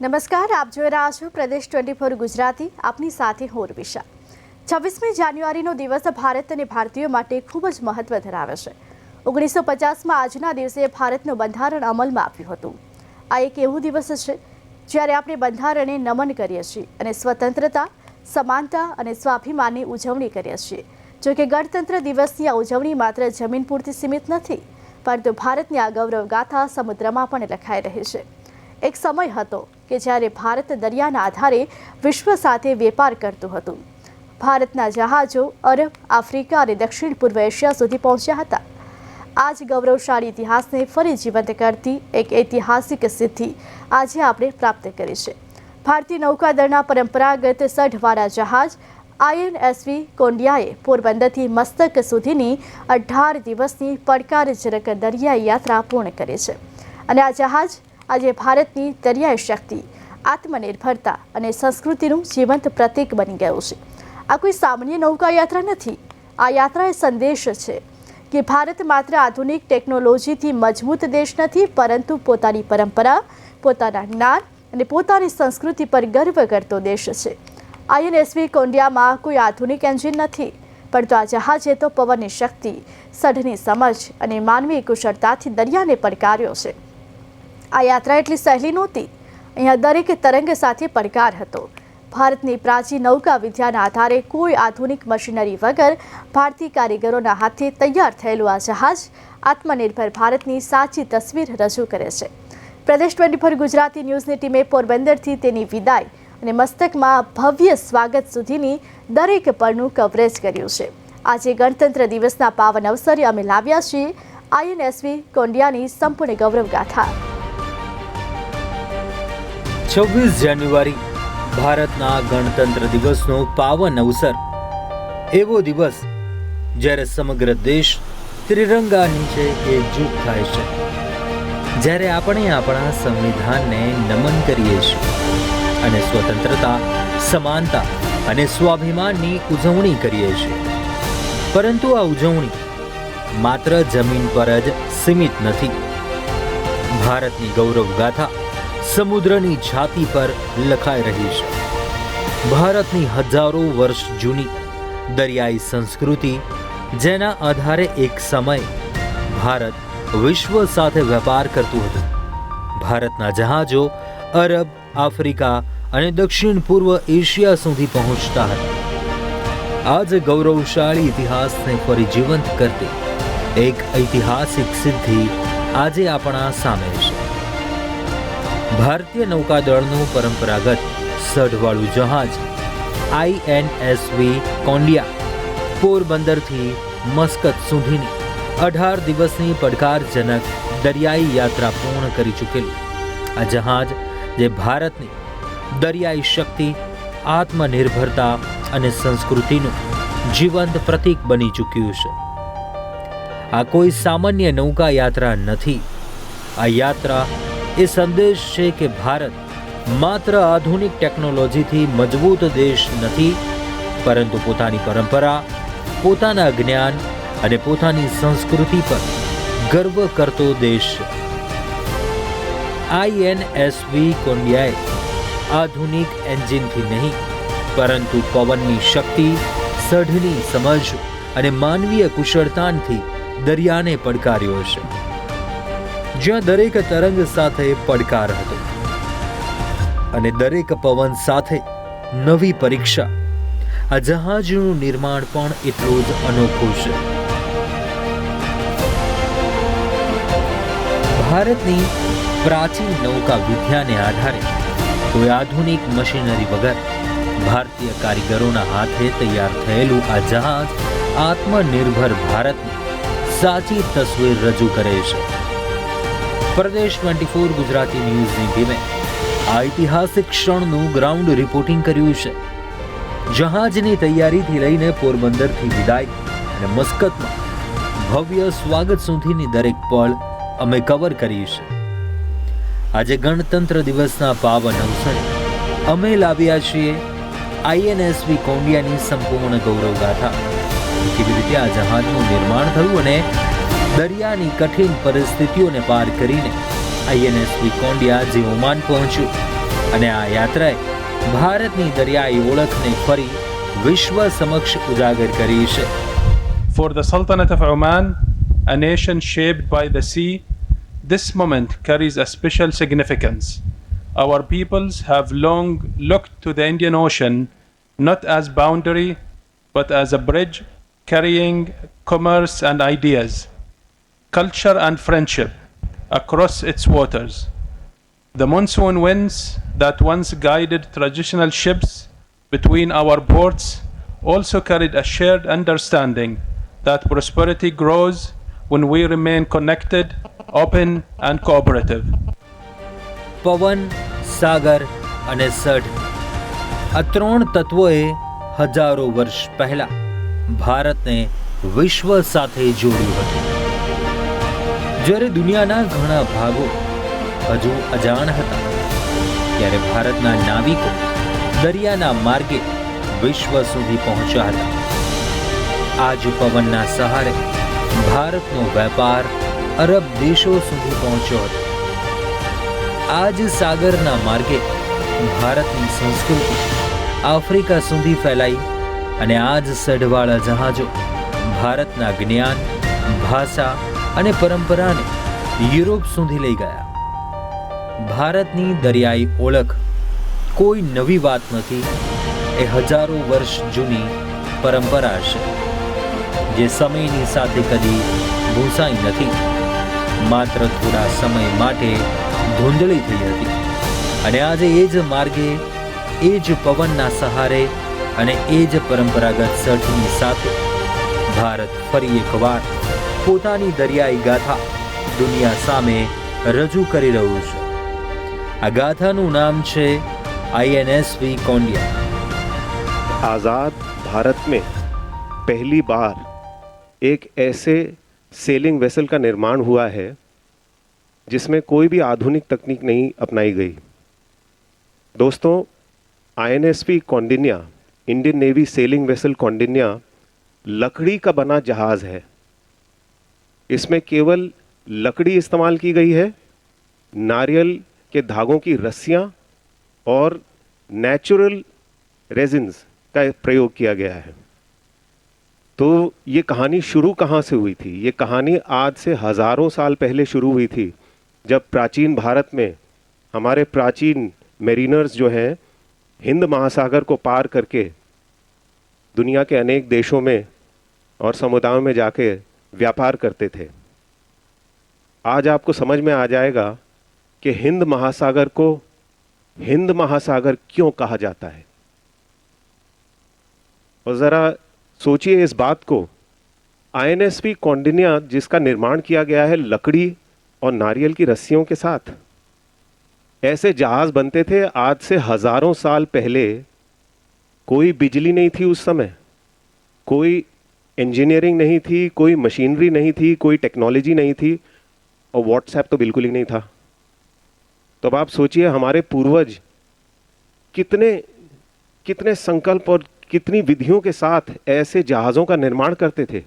નમસ્કાર, આપ જોઈ રહ્યા છો પ્રદેશ ટ્વેન્ટી ફોર ગુજરાતી, આપની સાથે હું ઉર્વિશા. છવ્વીસમી જાન્યુઆરીનો દિવસ ભારત અને ભારતીયો માટે ખૂબ જ મહત્વ ધરાવે છે. ઓગણીસો પચાસમાં આજના દિવસે ભારતનું બંધારણ અમલમાં આવ્યું હતું. આ એક એવું દિવસ છે, જ્યારે આપણે બંધારણને નમન કરીએ છીએ અને સ્વતંત્રતા, સમાનતા અને સ્વાભિમાનની ઉજવણી કરીએ છીએ. જોકે ગણતંત્ર દિવસની આ ઉજવણી માત્ર જમીન પૂરતી સીમિત નથી, પરંતુ ભારતની આ ગૌરવ ગાથા સમુદ્રમાં પણ લખાઈ રહી છે. એક સમય હતો કે જ્યારે ભારત દરિયાના આધારે વિશ્વ સાથે વેપાર કરતું હતું. ભારતના જહાજો અરબ, આફ્રિકા અને દક્ષિણ પૂર્વ એશિયા સુધી પહોંચ્યા હતા. આ જ ગૌરવશાળી ઇતિહાસને ફરી જીવંત કરતી એક ઐતિહાસિક સિદ્ધિ આજે આપણે પ્રાપ્ત કરી છે. ભારતીય નૌકાદળના પરંપરાગત સઢવાળા જહાજ આઈએનએસવી કોંડિયાએ પોરબંદરથી મસ્તક સુધીની અઢાર દિવસની પડકારજનક દરિયાઈ યાત્રા પૂર્ણ કરી છે. અને આ જહાજ આજે ભારતની દરિયાઈ શક્તિ, આત્મનિર્ભરતા અને સંસ્કૃતિનું જીવંત પ્રતીક બની ગયું છે. આ કોઈ સામાન્ય નૌકા યાત્રા નથી. આ યાત્રા એ સંદેશ છે કે ભારત માત્ર આધુનિક ટેકનોલોજીથી મજબૂત દેશ નથી, પરંતુ પોતાની પરંપરા, પોતાના જ્ઞાન અને પોતાની સંસ્કૃતિ પર ગર્વ કરતો દેશ છે. આઈએનએસવી કોંડિયામાં કોઈ આધુનિક એન્જિન નથી પરંતુ આ જહાજે તો પવનની શક્તિ, સઢની સમજ અને માનવી કુશળતાથી દરિયાને પડકાર્યો છે. આ યાત્રા એટલી સહેલી નહોતી. અહીંયા દરેક તરંગ સાથે પડકાર હતો. ભારતની પ્રાચીન નૌકા વિદ્યાના આધારે કોઈ આધુનિક મશીનરી વગર ભારતીય કારીગરોના હાથે તૈયાર થયેલું આ જહાજ આત્મનિર્ભર ભારતની સાચી તસવીર રજૂ કરે છે. પ્રદેશ ટ્વેન્ટી ફોર ગુજરાતી ન્યૂઝની ટીમે પોરબંદરથી તેની વિદાય અને મસ્તકમાં ભવ્ય સ્વાગત સુધીની દરેક પળનું કવરેજ કર્યું છે. આજે ગણતંત્ર દિવસના પાવન અવસરે અમે લાવ્યા છીએ. આઈએનએસવી કોંડિયાની સંપૂર્ણ ગૌરવ ગાથા છવ્વીસ જાન્યુઆરી, ભારતના ગણતંત્ર દિવસનો પાવન અવસર. એવો દિવસ જ્યારે સમગ્ર દેશ ત્રિરંગા નીચે એકજૂટ થાય છે. જ્યારે આપણે આપણા સંવિધાનને નમન કરીએ છીએ અને સ્વતંત્રતા, સમાનતા અને સ્વાભિમાનની ઉજવણી કરીએ છીએ. પરંતુ આ ઉજવણી માત્ર જમીન પર જ સીમિત નથી. ભારતની ગૌરવ ગાથા સમુદ્રની છાતી પર લખાઈ રહી છે ભારતની હજારો વર્ષ જૂની દરિયાઈ સંસ્કૃતિ જેના આધારે એક સમય ભારત વિશ્વ સાથે વેપાર કરતું હતું ભારતના જહાજો અરબ આફ્રિકા અને દક્ષિણ પૂર્વ એશિયા સુધી પહોંચતા હતા આજ ગૌરવશાળી ઇતિહાસને ફરી જીવંત કરતી એક ઐતિહાસિક સિદ્ધિ આજે આપણા સામે છે ભારતીય નૌકાદળનું પરંપરાગત સઢવાળું જહાજ આઈએનએસવી કોંડિયા, પોરબંદરથી મસ્કત સુધીની અઢાર દિવસની પડકારજનક દરિયાઈ યાત્રા પૂર્ણ કરી ચૂકેલું. આ જહાજ જે ભારતની દરિયાઈ શક્તિ, આત્મનિર્ભરતા અને સંસ્કૃતિનું જીવંત પ્રતીક બની ચૂક્યું છે. આ કોઈ સામાન્ય નૌકા યાત્રા નથી. આ યાત્રા એ સંદેશ છે કે ભારત માત્ર આધુનિક ટેકનોલોજીથી મજબૂત દેશ નથી, પરંતુ પોતાની પરંપરા, પોતાના જ્ઞાન અને પોતાની સંસ્કૃતિ પર ગર્વ કરતો દેશ છે. આઈએનએસવી કોન્ડિયાએ આધુનિક એન્જિનથી નહીં, પરંતુ પવનની શક્તિ, સઢની સમજ અને માનવીય કુશળતાથી દરિયાને પડકાર્યો છે. જ્યાં દરેક તરંગ સાથે પડકાર હતો અને દરેક પવન સાથે નવી પરીક્ષા. આ જહાજનું નિર્માણ પણ એટલું જ અનોખું છે. ભારતની પ્રાચીન નૌકા વિદ્યાને આધારે કોઈ આધુનિક મશીનરી વગર ભારતીય કારીગરોના હાથે તૈયાર થયેલું આ જહાજ આત્મનિર્ભર ભારતની સાચી તસવીર રજૂ કરે છે. પ્રદેશ ટ્વેન્ટી ફોર ગુજરાતી ન્યૂઝની ટીમે ઐતિહાસિક ક્ષણનું ગ્રાઉન્ડ રિપોર્ટિંગ કર્યું છે. જહાજની તૈયારીથી લઈને પોરબંદરથી વિદાય અને મસ્કતમાં ભવ્ય સ્વાગત સુધીની દરેક પળ અમે કવર કરી છે આજે ગણતંત્ર દિવસના પાવન અવસરે અમે લાવ્યા છીએ આઈએનએસવી કોંડિયાની સંપૂર્ણ ગૌરવ ગાથા કેવી રીતે આ જહાજનું નિર્માણ થયું અને દરિયાની કઠિન પરિસ્થિતિઓને પાર કરીને આઈએનએસવી કોંડિયા જે ઓમાન પહોંચ્યું અને આ યાત્રાએ ભારતની દરિયાઈ ઓળખને ફરી વિશ્વ સમક્ષ ઉજાગર કરી છે For the Sultanate of Oman, a nation shaped by the sea, this moment carries a special significance. Our peoples have long looked to the Indian Ocean not as boundary but as a bridge carrying commerce and ideas, culture and friendship across its waters. The monsoon winds that once guided traditional ships between our ports also carried a shared understanding that prosperity grows when we remain connected, open, and cooperative. પવન સાગર અને સઢ આ ત્રણ તત્વોએ હજારો વર્ષ પહેલા ભારતને વિશ્વ સાથે જોડ્યું હતું જ્યારે દુનિયાના ઘણા ભાગો હજુ અજાણ હતા, ત્યારે ભારતના નાવિકો દરિયાના માર્ગે વિશ્વ સુધી પહોંચ્યા હતા. આજ પવનના સહારે ભારતનો વેપાર અરબ દેશો સુધી પહોંચ્યો હતો. આજ સાગરના માર્ગે ભારતની સંસ્કૃતિ આફ્રિકા સુધી ફેલાઈ અને આજ સઢવાળા જહાજો ભારતના જ્ઞાન, ભાષા અને પરંપરાને યુરોપ સુધી લઈ ગયા. ભારતની દરિયાઈ ઓળખ કોઈ નવી વાત નથી. એ હજારો વર્ષ જૂની પરંપરા છે, જે સમયની સાથે કદી ભૂંસાઈ નથી. માત્ર થોડા સમય માટે ધૂંધળી થઈ હતી. અને આજે એ જ માર્ગે, એ જ પવનના સહારે અને એ જ પરંપરાગત સર્જની સાથે ભારત ફરી એકવાર પોતાની દરિયાઈ ગાથા દુનિયા સામે રજૂ કરી રહ્યું છે આ ગાથાનું નામ છે આઈએનએસવી કોન્ડિયા आज़ाद भारत में पहली बार एक ऐसे सेलिंग वेसल का निर्माण हुआ है जिसमें कोई भी आधुनिक तकनीक नहीं अपनाई गई दोस्तों INSP Kaundinya Indian navy sailing vessel Kaundinya लकड़ी का बना जहाज़ है इसमें केवल लकड़ी इस्तेमाल की गई है, नारियल के धागों की रस्सियाँ और नेचुरल रेजिन्स का प्रयोग किया गया है। तो ये कहानी शुरू कहाँ से हुई थी? ये कहानी आज से हज़ारों साल पहले शुरू हुई थी, जब प्राचीन भारत में हमारे प्राचीन मेरीनर्स जो हैं, हिंद महासागर को पार करके दुनिया के अनेक देशों में और समुदायों में जाके व्यापार करते थे। आज आपको समझ में आ जाएगा कि हिंद महासागर को हिंद महासागर क्यों कहा जाता है। और ज़रा सोचिए इस बात को। आईएनएसपी कौंडिन्या जिसका निर्माण किया गया है लकड़ी और नारियल की रस्सियों के साथ। ऐसे जहाज़ बनते थे आज से हज़ारों साल पहले। कोई बिजली नहीं थी उस समय। कोई इंजीनियरिंग नहीं थी, कोई मशीनरी नहीं थी, कोई टेक्नोलॉजी नहीं थी, और व्हाट्सएप तो बिल्कुल ही नहीं था। तो अब आप सोचिए, हमारे पूर्वज कितने कितने संकल्प और कितनी विधियों के साथ ऐसे जहाज़ों का निर्माण करते थे।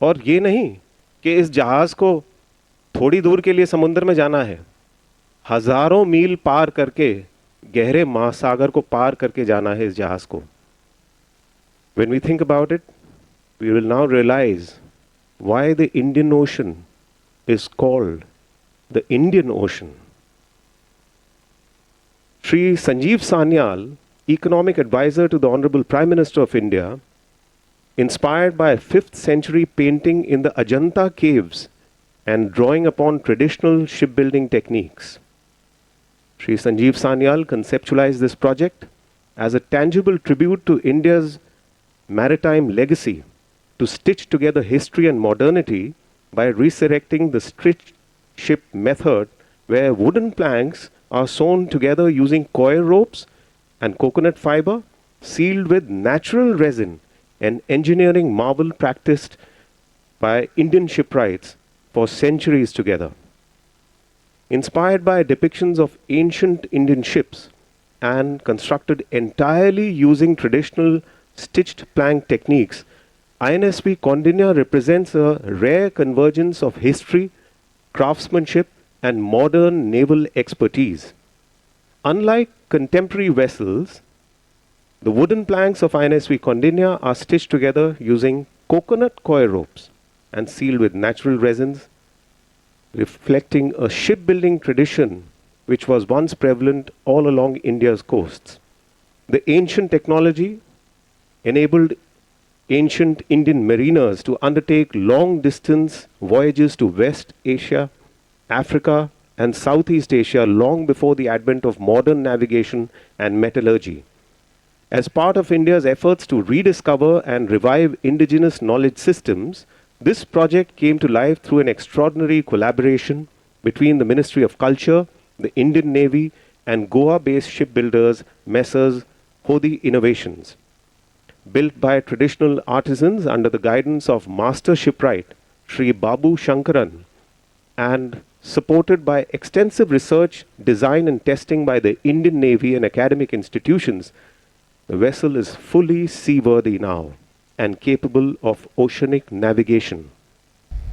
और ये नहीं कि इस जहाज़ को थोड़ी दूर के लिए समुद्र में जाना है। हज़ारों मील पार करके, गहरे महासागर को पार करके जाना है इस जहाज़ को। When we think about it, we will now realize why the Indian Ocean is called the Indian Ocean. Sri Sanjeev Sanyal, economic advisor to the Honorable Prime Minister of India, inspired by a 5th century painting in the Ajanta caves and drawing upon traditional shipbuilding techniques. Sri Sanjeev Sanyal conceptualized this project as a tangible tribute to India's maritime legacy to stitch together history and modernity by resurrecting the stitch ship method where wooden planks are sewn together using coir ropes and coconut fiber sealed with natural resin an engineering marvel practiced by Indian shipwrights for centuries together. Inspired by depictions of ancient Indian ships and constructed entirely using traditional stitched plank techniques, INSP Condinia represents a rare convergence of history, craftsmanship, and modern naval expertise. Unlike contemporary vessels, the wooden planks of INSV Condinia are stitched together using coconut coir ropes and sealed with natural resins, reflecting a shipbuilding tradition which was once prevalent all along India's coasts. The ancient technology enabled ancient Indian mariners to undertake long distance voyages to West Asia, Africa, and Southeast Asia long before the advent of modern navigation and metallurgy. As part of India's efforts to rediscover and revive indigenous knowledge systems, this project came to life through an extraordinary collaboration between the Ministry of Culture, the Indian Navy, and Goa based shipbuilders Messrs. Hodi Innovations. Built by traditional artisans under the guidance of Master Shipwright Sri Babu Shankaran and supported by extensive research, design, and testing by the Indian Navy and academic institutions, the vessel is fully seaworthy now and capable of oceanic navigation.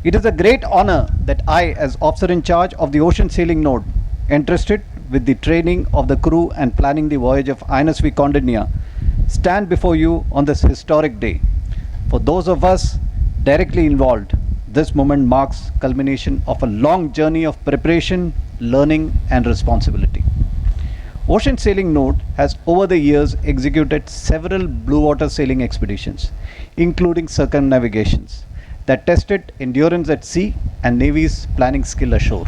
It is a great honor that I, as officer in charge of the Ocean Sailing Node, entrusted with the training of the crew and planning the voyage of INSV Condinia, stand before you on this historic day. For those of us directly involved, this moment marks culmination of a long journey of preparation, learning, and responsibility. Ocean Sailing Node has over the years executed several blue water sailing expeditions, including circumnavigations, that tested endurance at sea and Navy's planning skill ashore.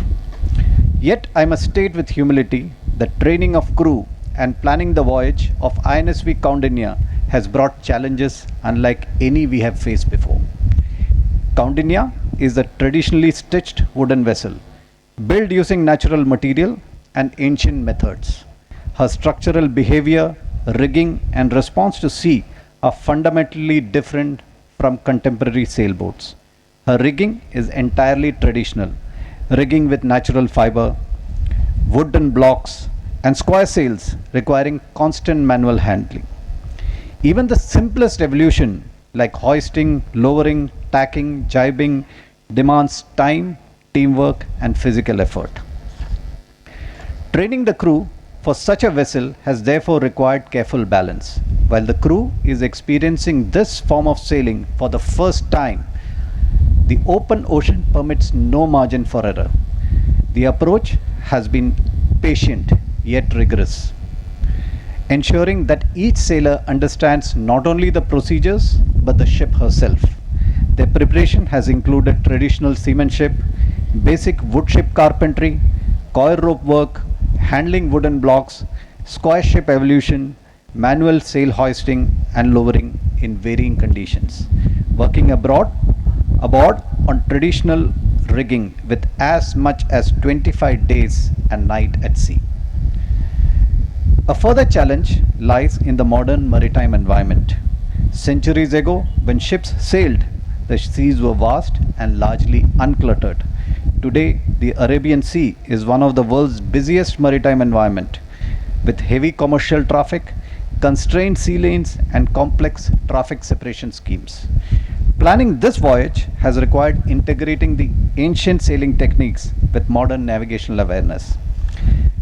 Yet I must state with humility that training of crew and planning the voyage of INSV Kaundinya has brought challenges unlike any we have faced before. Kaundinya is a traditionally stitched wooden vessel built using natural material and ancient methods. Her structural behavior, rigging, and response to sea are fundamentally different from contemporary sailboats. Her rigging is entirely traditional, rigging with natural fiber, wooden blocks, and square sails requiring constant manual handling. Even the simplest evolution like hoisting, lowering, tacking, jibing demands time, teamwork, and physical effort. Training the crew for such a vessel has therefore required careful balance. While the crew is experiencing this form of sailing for the first time, the open ocean permits no margin for error. The approach has been patient yet rigorous, ensuring that each sailor understands not only the procedures but the ship herself. Their preparation has included traditional seamanship, basic wood ship carpentry, coil rope work, handling wooden blocks, square ship evolution, manual sail hoisting and lowering in varying conditions. Working abroad, aboard on traditional rigging with as much as 25 days and night at sea. A further challenge lies in the modern maritime environment. Centuries ago, when ships sailed, the seas were vast and largely uncluttered. Today, the Arabian Sea is one of the world's busiest maritime environment with heavy commercial traffic, constrained sea lanes and complex traffic separation schemes. Planning this voyage has required integrating the ancient sailing techniques with modern navigational awareness,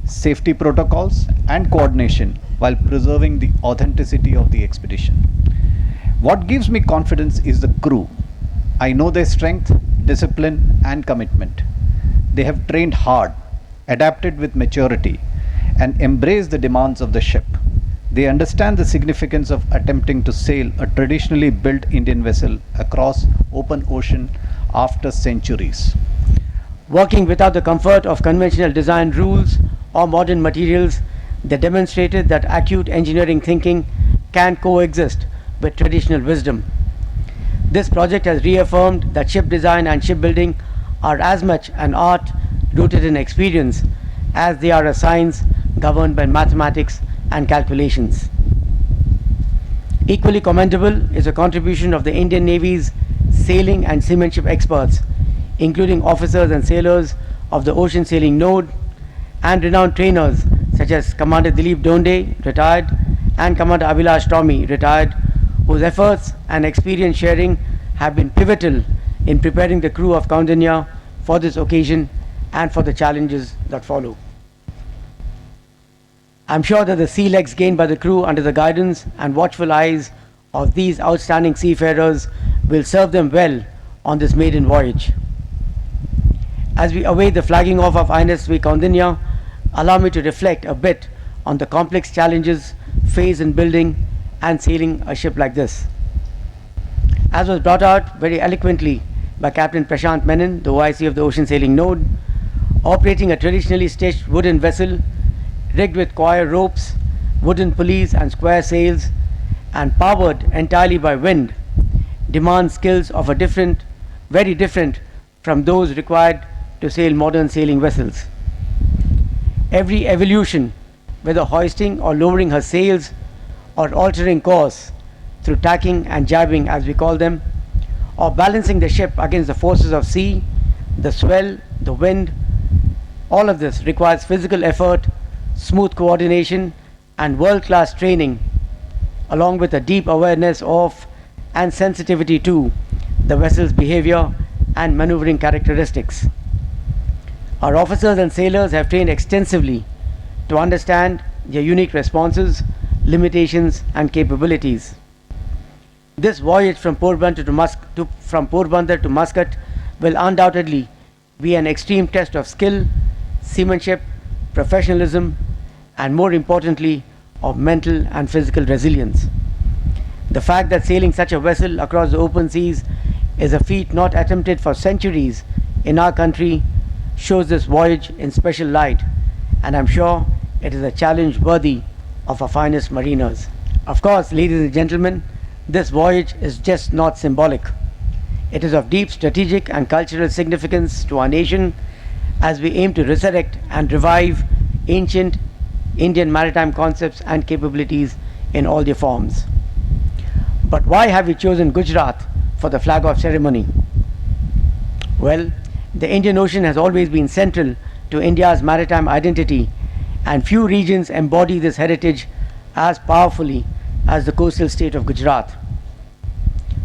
safety protocols, and coordination while preserving the authenticity of the expedition. What gives me confidence is the crew. I know their strength, discipline, and commitment. They have trained hard, adapted with maturity, and embraced the demands of the ship. They understand the significance of attempting to sail a traditionally built Indian vessel across open ocean after centuries. Working without the comfort of conventional design rules or modern materials, they demonstrated that acute engineering thinking can coexist with traditional wisdom. This project has reaffirmed that ship design and shipbuilding are as much an art rooted in experience as they are a science governed by mathematics and calculations. Equally commendable is the contribution of the Indian Navy's sailing and seamanship experts, including officers and sailors of the Ocean Sailing Node and renowned trainers such as Commander Dilip Donde, retired, and Commander Abhilash Tommy, retired, whose efforts and experience sharing have been pivotal in preparing the crew of Kaundinya for this occasion and for the challenges that follow. I'm sure that the sea legs gained by the crew under the guidance and watchful eyes of these outstanding seafarers will serve them well on this maiden voyage. As we await the flagging off of INSV Kondinya, allow me to reflect a bit on the complex challenges faced in building and sailing a ship like this. As was brought out very eloquently by Captain Prashant Menon, the OIC of the Ocean Sailing Node, operating a traditionally stitched wooden vessel rigged with coir ropes, wooden pulleys, and square sails, and powered entirely by wind, demands skills of a different, very different from those required to sail modern sailing vessels. Every evolution, whether hoisting or lowering her sails or altering course through tacking and jabbing, as we call them, or balancing the ship against the forces of sea, the swell, the wind, all of this requires physical effort, smooth coordination, and world class training, along with a deep awareness of and sensitivity to the vessel's behavior and maneuvering characteristics. Our officers and sailors have trained extensively to understand their unique responses, limitations, and capabilities. This voyage from Porbandar to, to, from to Muscat will undoubtedly be an extreme test of skill, seamanship, professionalism, and more importantly, of mental and physical resilience. The fact that sailing such a vessel across the open seas is a feat not attempted for centuries in our country shows this voyage in special light, and I'm sure it is a challenge worthy of our finest mariners. Of course, ladies and gentlemen, this voyage is just not symbolic. It is of deep strategic and cultural significance to our nation as we aim to resurrect and revive ancient Indian maritime concepts and capabilities in all their forms. But why have we chosen Gujarat for the flag off ceremony? Well, the Indian Ocean has always been central to India's maritime identity, and few regions embody this heritage as powerfully as the coastal state of Gujarat.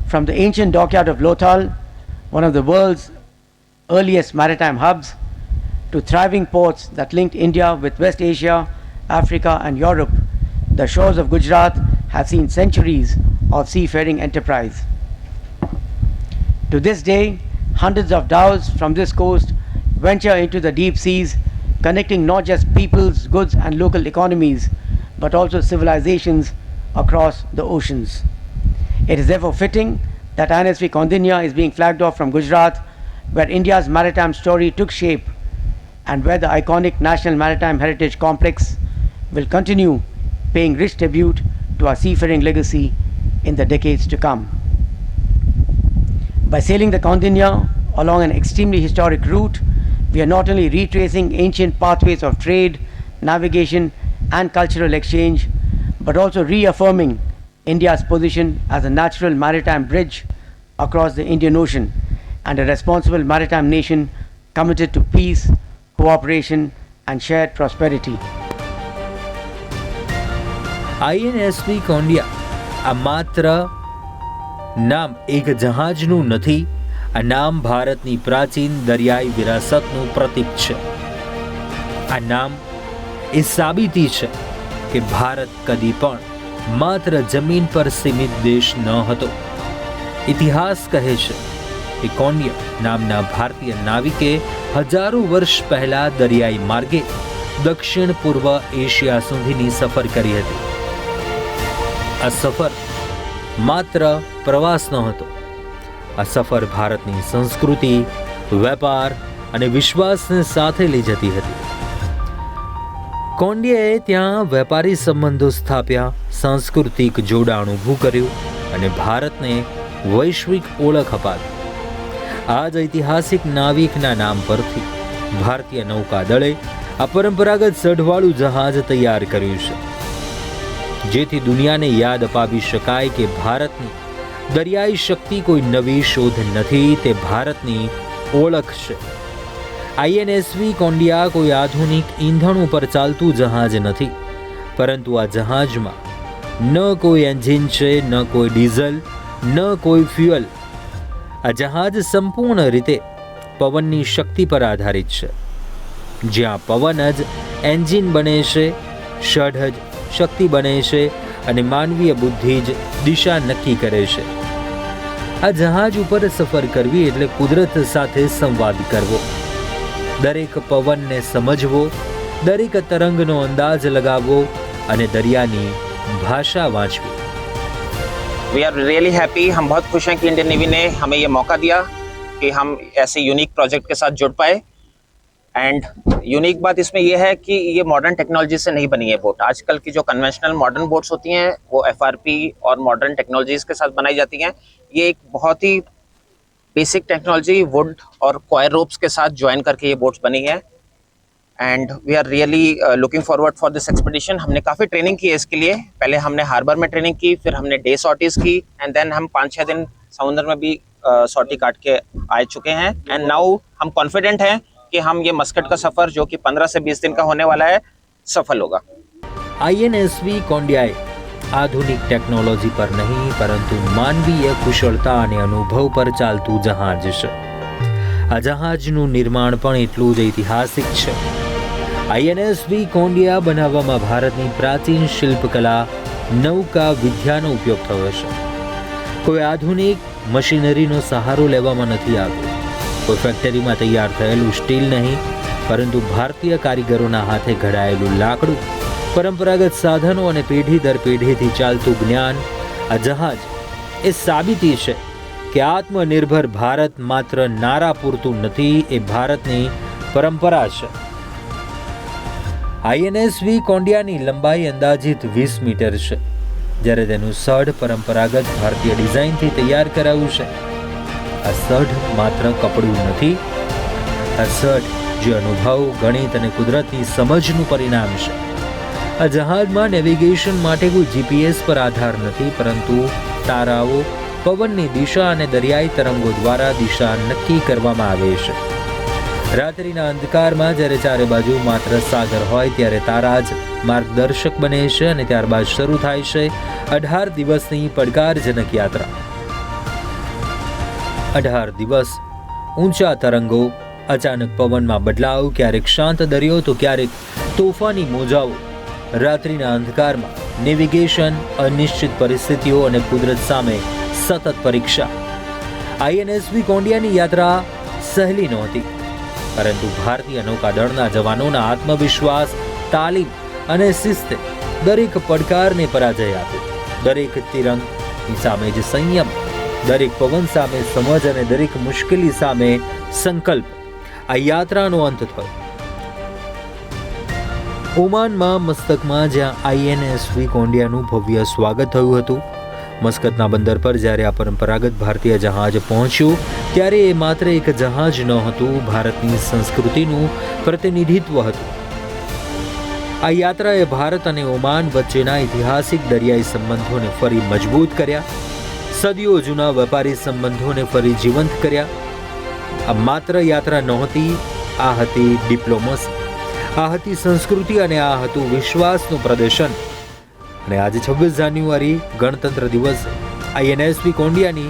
From the ancient dockyard of Lothal, one of the world's earliest maritime hubs, to thriving ports that linked India with West Asia, Africa, and Europe, the shores of Gujarat have seen centuries of seafaring enterprise. To this day, hundreds of dhows from this coast venture into the deep seas, connecting not just peoples, goods, and local economies, but also civilizations across the oceans. It is therefore fitting that INSV Kondinya is being flagged off from Gujarat, where India's maritime story took shape and where the iconic National Maritime Heritage Complex will continue paying rich tribute to our seafaring legacy in the decades to come. By sailing the Kaundinya along an extremely historic route, we are not only retracing ancient pathways of trade, navigation, and cultural exchange, but also reaffirming India's position as a natural maritime bridge across the Indian Ocean and a responsible maritime nation committed to peace, cooperation, and shared prosperity. INSV Kondia, a matra નામ એક જહાજનું નથી, આ નામ ભારતની પ્રાચીન દરિયાઈ વિરાસતનું પ્રતીક છે. આ નામ એ સાબિતી છે કે ભારત કદી પણ માત્ર જમીન પર સીમિત દેશ ન હતો. ઇતિહાસ કહે છે કે કોંડિયા નામના ભારતીય નાવિકે હજારો વર્ષ પહેલા દરિયાઈ માર્ગે દક્ષિણ પૂર્વ એશિયા સુધીની સફર કરી હતી. આ સફર માત્ર પ્રવાસ ન હતો. આ સફર ભારતની સંસ્કૃતિ, વેપાર અને વિશ્વાસને સાથે લઈ જતી હતી. કોંડિયાએ ત્યાં વેપારી સંબંધો સ્થાપ્યા, સાંસ્કૃતિક જોડાણ ઊભું કર્યું અને ભારતને વૈશ્વિક ઓળખ અપાવી. આ જ ઐતિહાસિક નાવિકના નામ પરથી ભારતીય નૌકાદળે આ પરંપરાગત સઢવાળું જહાજ તૈયાર કર્યું છે. જેથી દુનિયાને યાદ અપાવી શકાય કે ભારતની દરિયાઈ શક્તિ કોઈ નવી શોધ નથી, તે ભારતની ઓળખ છે. આઈએનએસવી કોંડિયા કોઈ આધુનિક ઈંધણ ઉપર ચાલતું જહાજ નથી, પરંતુ આ જહાજમાં ન કોઈ એન્જિન છે, ન કોઈ ડીઝલ, ન કોઈ ફ્યુઅલ. આ જહાજ સંપૂર્ણ રીતે પવનની શક્તિ પર આધારિત છે. જ્યાં પવન જ એન્જિન બને છે, ષઢ જ શક્તિ બને છે અને માનવીય બુદ્ધિ જ દિશા નક્કી કરે છે આ જહાજ ઉપર સફર કરવી એટલે કુદરત સાથે સંવાદ કરવો દરેક પવનને સમજવો દરેક તરંગનો અંદાજ લગાવવો અને દરિયાની ભાષા વાંચવી वी आर रियली हैप्पी हम बहुत खुश हैं कि इंडियन नेवी ने हमें ये मौका दिया कि हम ऐसे यूनिक प्रोजेक्ट के साथ जुड़ पाए एंड यूनिक बात इसमें यह है कि ये मॉडर्न टेक्नोलॉजी से नहीं बनी है बोट आजकल की जो कन्वेंशनल मॉडर्न बोट्स होती हैं, वो एफआरपी और मॉडर्न टेक्नोलॉजीज़ के साथ बनाई जाती हैं. ये एक बहुत ही बेसिक टेक्नोलॉजी वुड और क्वायर रोप्स के साथ ज्वाइन करके ये बोट्स बनी है. And we are really looking forward for this expedition हमने काफ़ी ट्रेनिंग की है इसके लिए. पहले हमने हार्बर में ट्रेनिंग की, फिर हमने डे सॉटीज की एंड देन हम पाँच छः दिन समुद्र में भी सॉटी काट के आ चुके हैं. एंड नाउ हम कॉन्फिडेंट हैं कि हम ये मस्कट का सफ़र जो कि पंद्रह से बीस दिन का होने वाला है सफल होगा આઈએનએસવી કોંડિયાએ આધુનિક ટેકનોલોજી પર નહીં પરંતુ માનવીય કુશળતા અને અનુભવ પર ચાલતું જહાજ છે આ જહાજનું નિર્માણ પણ એટલું જ ઐતિહાસિક છે આઈએનએસવી કોંડિયા બનાવવામાં ભારતની પ્રાચીન શિલ્પકલા નૌકા વિદ્યાનો ઉપયોગ થયો છે કોઈ આધુનિક મશીનરીનો સહારો લેવામાં નથી આવ્યો કોઈ ફેક્ટરીમાં તૈયાર થયેલું સ્ટીલ નહીં, પરંતુ ભારતીય કારીગરોના હાથે ઘડાયેલું લાકડું, પરંપરાગત સાધનો અને પેઢી દર પેઢીથી ચાલતું જ્ઞાન, આ જહાજ, એ સાબિતી છે કે આત્મનિર્ભર ભારત માત્ર નારા પૂરતું નથી, એ ભારતની પરંપરા છે. આઈએનએસવી કોંડિયાની લંબાઈ અંદાજિત વીસ મીટર છે, જ્યારે તેનું સઢ પરંપરાગત ભારતીય ડિઝાઇનથી તૈયાર કરાયું છે. આ સઢ માત્ર કપડું નથી. આ સઢ જે અનુભવ, ગણિત અને કુદરતની સમજનું પરિણામ છે. આ જહાજમાં નેવિગેશન માટે કોઈ જીપીએસ પર આધાર નથી, પરંતુ તારાઓ પવનની દિશા અને દરિયાઈ તરંગો દ્વારા દિશા નક્કી કરવામાં આવે છે. રાત્રિના અંધકારમાં જ્યારે ચારે બાજુ માત્ર સાગર હોય, ત્યારે તારા જ માર્ગદર્શક બને છે અને ત્યારબાદ શરૂ થાય છે અઢાર દિવસની પડકારજનક યાત્રા. અઢાર દિવસ. ઊંચા તરંગો, અચાનક પવનમાં બદલાવ, ક્યારેક શાંત દરિયો, તો ક્યારેક તોફાની મોજાઓ. રાત્રિના અંધકારમાં નેવિગેશન, અનિશ્ચિત પરિસ્થિતિઓ અને કુદરત સામે સતત પરીક્ષા. આઈએનએસવી કોંડિયાની યાત્રા સહેલી નહોતી, પરંતુ ભારતીય નૌકાદળના જવાનોના આત્મવિશ્વાસ, તાલીમ અને શિસ્તે દરેક પડકારને પરાજય આપ્યો. દરેક તિરંગની સામે જ સંયમ દરેક પવન સામે, સમજ અને દરેક મુશ્કેલી સામે સંકલ્પ. આ યાત્રાનો અંત થયો. ઓમાનમાં મસ્તકમાં જ્યાં આઈએનએસવી કોંડિયાનું ભવ્ય સ્વાગત થયું હતું. મસ્કતના બંદર પર જ્યારે આ પરંપરાગત ભારતીય જહાજ પહોંચ્યું, ત્યારે એ માત્ર એક જહાજ ન હતું, ભારતની સંસ્કૃતિનું પ્રતિનિધિત્વ હતું. આ યાત્રાએ ભારત અને ઓમાન વચ્ચેના ઐતિહાસિક દરિયાઈ સંબંધોને ફરી મજબૂત કર્યા. સદીઓ જૂના વેપારી સંબંધોને ફરી જીવંત કર્યા. આ માત્ર યાત્રા નહોતી, આ હતી ડિપ્લોમસી. આ હતી સંસ્કૃતિ અને આ હતું વિશ્વાસનું પ્રદર્શન. અને આજે છવ્વીસ જાન્યુઆરી ગણતંત્ર દિવસ. આઈએનએસપી કોંડિયાની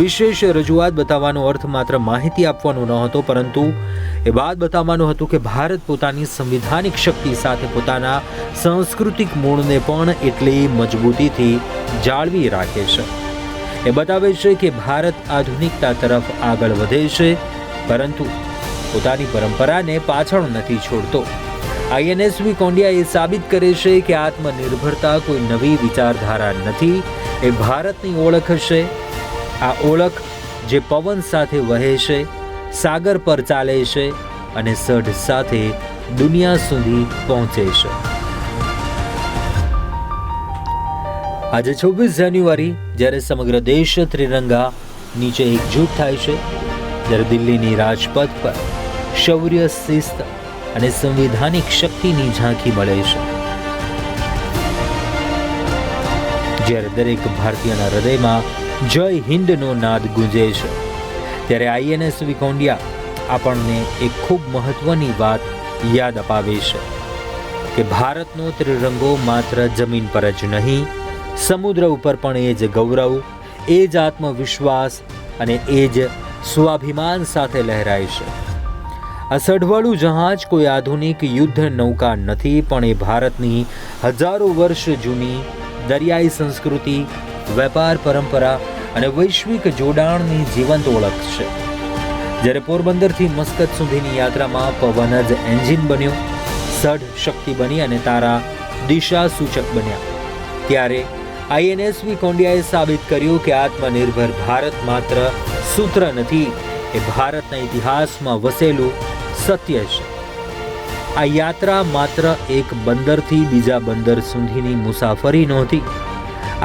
વિશેષ રજૂઆત બતાવવાનો અર્થ માત્ર માહિતી આપવાનો ન હતો, પરંતુ એ વાત બતાવવાનું હતું કે ભારત પોતાની સંવિધાનિક શક્તિ સાથે પોતાના સાંસ્કૃતિક મૂળને પણ એટલી મજબૂતીથી જાળવી રાખે છે. એ બતાવે છે કે ભારત આધુનિકતા તરફ આગળ વધે છે, પરંતુ પોતાની પરંપરાને પાછળ નથી છોડતો. આઈએનએસવી કોંડિયા એ સાબિત કરે છે કે આત્મનિર્ભરતા કોઈ નવી વિચારધારા નથી, એ ભારતની ઓળખ છે. આ ઓળખ જે પવન સાથે વહે છે, સાગર પર ચાલે છે અને સઢ સાથે દુનિયા સુધી પહોંચે છે. આજે છવ્વીસ જાન્યુઆરી જ્યારે સમગ્ર દેશ ત્રિરંગા નીચે એકજૂટ થાય છે જ્યારે દિલ્હીની રાજપથ પર શૌર્ય, શિસ્ત અને સંવિધાનિક શક્તિની ઝાંખી મળે છે. જ્યારે દરેક ભારતીયના હૃદયમાં જય હિન્દનો નાદ ગુંજે છે, ત્યારે આઈએનએસ વિકોંડિયા આપણને એક ખૂબ મહત્વની વાત યાદ અપાવે છે કે ભારતનો ત્રિરંગો માત્ર જમીન પર જ નહીં સમુદ્ર ઉપર પણ એ જ ગૌરવ, એ જ આત્મવિશ્વાસ અને એ જ સ્વાભિમાન સાથે લહેરાય છે. આ સઢવાળું જહાજ કોઈ આધુનિક યુદ્ધ નૌકા નથી, પણ એ ભારતની હજારો વર્ષ જૂની દરિયાઈ સંસ્કૃતિ, વેપાર પરંપરા અને વૈશ્વિક જોડાણની જીવંત ઓળખ છે. જ્યારે પોરબંદરથી મસ્કત સુધીની યાત્રામાં પવન જ એન્જિન બન્યો, સઢ શક્તિ બની અને તારા દિશા સૂચક બન્યા. ત્યારે આઈએનએસવી કોંડિયાએ સાબિત કર્યું કે આત્મનિર્ભર ભારત માત્ર સૂત્ર નથી, એ ભારતના ઇતિહાસમાં વસેલું સત્ય છે. આ યાત્રા માત્ર એક બંદરથી બીજા બંદર સુધીની મુસાફરી નહોતી.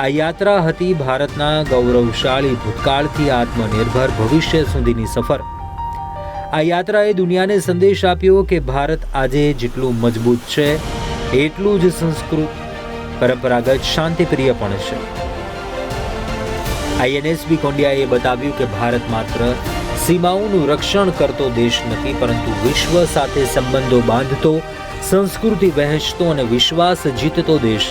આ યાત્રા હતી ભારતના ગૌરવશાળી ભૂતકાળથી આત્મનિર્ભર ભવિષ્ય સુધીની સફર. આ યાત્રાએ દુનિયાને સંદેશ આપ્યો કે ભારત આજે જેટલું મજબૂત છે, એટલું જ સંસ્કૃત પરંપરાગત શાંતિપ્રિય પણ છે. આઈએનએસબી કોંડિયાએ બતાવ્યું કે ભારત માત્ર સીમાઓનું રક્ષણ કરતો દેશ નથી, પરંતુ વિશ્વ સાથે સંબંધો બાંધતો, સંસ્કૃતિ વહેંચતો અને વિશ્વાસ જીતતો દેશ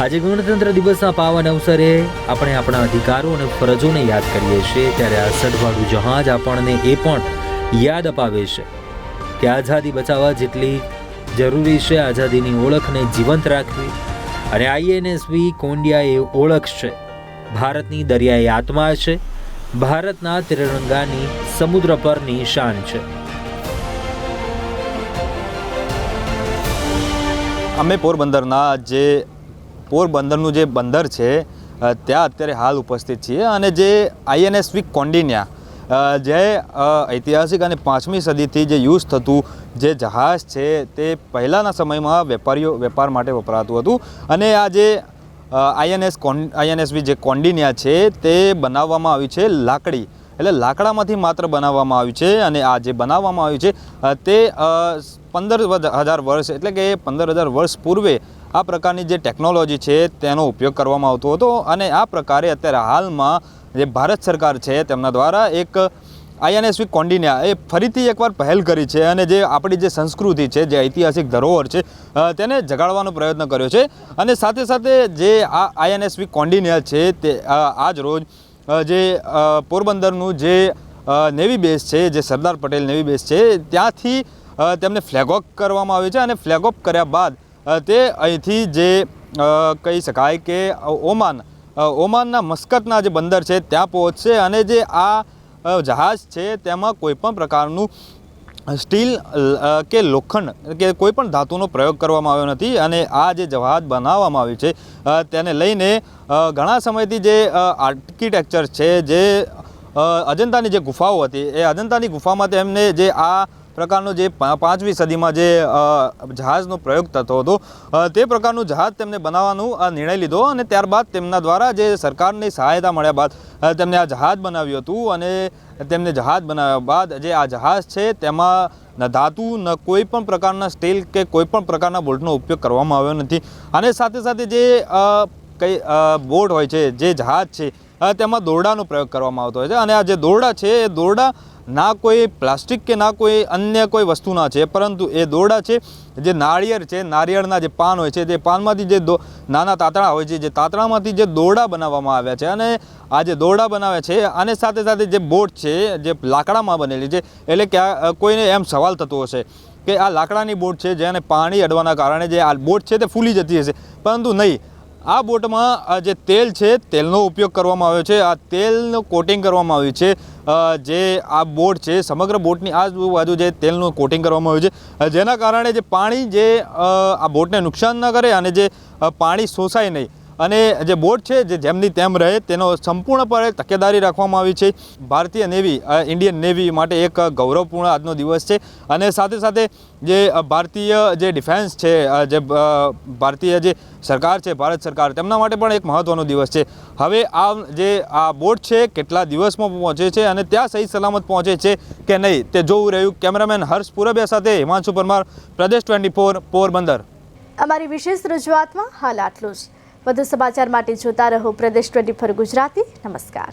આજે ગણતંત્ર દિવસના પાવન અવસરે આપણે આપણા અધિકારો અને ફરજોને યાદ કરીએ છીએ, ત્યારે આ સઢવાળું જહાજ આપણને એ પણ યાદ અપાવે છે કે આઝાદી બચાવવા જેટલી જરૂરી છે, આઝાદીની ઓળખને જીવંત રાખવી અને આઈએનએસવી કોંડિયા એ ઓળખ છે ભારતની દરિયાઈ આત્મા છે. ભારતના ત્રિરંગાની સમુદ્ર પરની શાન છે. અમે પોરબંદરના જે પોરબંદરનું જે બંદર છે ત્યાં અત્યારે હાલ ઉપસ્થિત છીએ અને જે આઈએનએસવી કોન્ડિન્યા જે ઐતિહાસિક અને પાંચમી સદીથી જે યુઝ થતું જે જહાજ છે, તે પહેલાંના સમયમાં વેપારીઓ, વેપાર માટે વપરાતું હતું. અને આ જે આઈએનએસ કોન આઈએનએસવી જે કોન્ડિનિયા છે, તે બનાવવામાં આવી છે લાકડી. એટલે લાકડામાંથી માત્ર બનાવવામાં આવ્યું છે અને આ જે બનાવવામાં આવ્યું છે તે પંદર હજાર વર્ષ, એટલે કે પંદર હજાર વર્ષ પૂર્વે આ પ્રકારની જે ટેકનોલોજી છે, તેનો ઉપયોગ કરવામાં આવતો હતો. અને આ પ્રકારે અત્યારે હાલમાં જે ભારત સરકાર છે, તેમના દ્વારા એક આઈએનએસવી કોન્ડિન્યા એ ફરીથી એકવાર પહેલ કરી છે અને જે આપણી જે સંસ્કૃતિ છે, જે ઐતિહાસિક ધરોહર છે તેને જગાડવાનો પ્રયત્ન કર્યો છે અને સાથે સાથે જે આ આઈએનએસવી કોન્ડિન્યા છે, તે આજ રોજ જે પોરબંદરનું જે નેવી બેઝ છે, જે સરદાર પટેલ નેવી બેઝ છે, ત્યાંથી તેમને ફ્લેગ ઓફ કરવામાં આવ્યું છે અને ફ્લેગ ઓફ કર્યા બાદ તે અહીંથી જે કહી શકાય કે ઓમાન ઓમાનના મસ્કતના જે બંદર છે ત્યાં પહોંચશે અને જે આ જહાજ છે તેમાં કોઈપણ પ્રકારનું સ્ટીલ કે લોખંડ, કે કોઈપણ ધાતુનો પ્રયોગ કરવામાં આવ્યો નથી અને આ જે જહાજ બનાવવામાં આવ્યું છે તેને લઈને ઘણા સમયથી જે આર્કિટેક્ચર છે જે અજંતાની જે ગુફાઓ હતી, એ અજંતાની ગુફામાં તેમને જે આ પ્રકારનો જે પાંચમી સદીમાં જે જહાજનો પ્રયોગ થતો હતો તે પ્રકારનું જહાજ તેમને બનાવવાનું આ નિર્ણય લીધો અને ત્યારબાદ તેમના દ્વારા જે સરકારની સહાયતા મળ્યા બાદ તેમને આ જહાજ બનાવ્યું હતું અને તેમને જહાજ બનાવ્યા બાદ જે આ જહાજ છે તેમાં ન ધાતુ, ન કોઈ પણ પ્રકારના સ્ટીલ કે કોઈ પણ પ્રકારના બોલ્ટનો ઉપયોગ કરવામાં આવ્યો નથી. અને સાથે સાથે જે કઈ બોટ હોય છે, જે જહાજ છે તેમાં દોરડાનો પ્રયોગ કરવામાં આવતો હોય છે. અને આ જે દોરડા છે, એ દોરડા ના કોઈ પ્લાસ્ટિક કે ના કોઈ અન્ય કોઈ વસ્તુના છે, પરંતુ એ દોરડા છે, જે નાળિયેર છે, નારિયેળના જે પાન હોય છે, તે પાનમાંથી જે નાના તાતણા હોય છે, જે તાતણામાંથી જે દોરડા બનાવવામાં આવ્યા છે અને આ જે દોરડા બનાવે છે અને સાથે સાથે જે બોટ છે, જે લાકડામાં બનેલી છે, એટલે કે કોઈને એમ સવાલ થતો હશે કે આ લાકડાની બોટ છે જેને પાણી અડવાના કારણે જે આ બોટ છે તે ફૂલી જતી હશે. પરંતુ નહીં, આ બોટમાં જે તેલ છે, તેલનો ઉપયોગ કરવામાં આવ્યો છે, આ તેલનું કોટિંગ કરવામાં આવ્યું છે જે આ બોટ છે, સમગ્ર બોટની આજુબાજુ જે તેલનું કોટિંગ કરવામાં આવ્યું છે જેના કારણે જે પાણી જે આ બોટને નુકસાન ન કરે અને જે પાણી શોષાય નહીં અને જે બોટ છે, જે જેમની તેમ રહે, તેનો સંપૂર્ણપણે તકેદારી રાખવામાં આવી છે. ભારતીય નેવી ઇન્ડિયન નેવી માટે એક ગૌરવપૂર્ણ આજનો દિવસ છે. અને સાથે સાથે જે ભારતીય જે ડિફેન્સ છે જે ભારતીય જે સરકાર છે, ભારત સરકાર, તેમના માટે પણ એક મહત્ત્વનો દિવસ છે. હવે આ જે, આ બોટ છે, કેટલા દિવસમાં પહોંચે છે અને ત્યાં સહી સલામત પહોંચે છે કે નહીં, તે જોવું રહ્યું. કેમેરામેન હર્ષ પુરબિયા સાથે હિમાંશુ પરમાર, પ્રદેશ ટ્વેન્ટી ફોર પોરબંદર. અમારી વિશેષ રજૂઆતમાં હાલ આટલું જ. વધુ સમાચાર માટે જોતા રહો પ્રદેશ ટ્વેન્ટી ગુજરાતી. નમસ્કાર.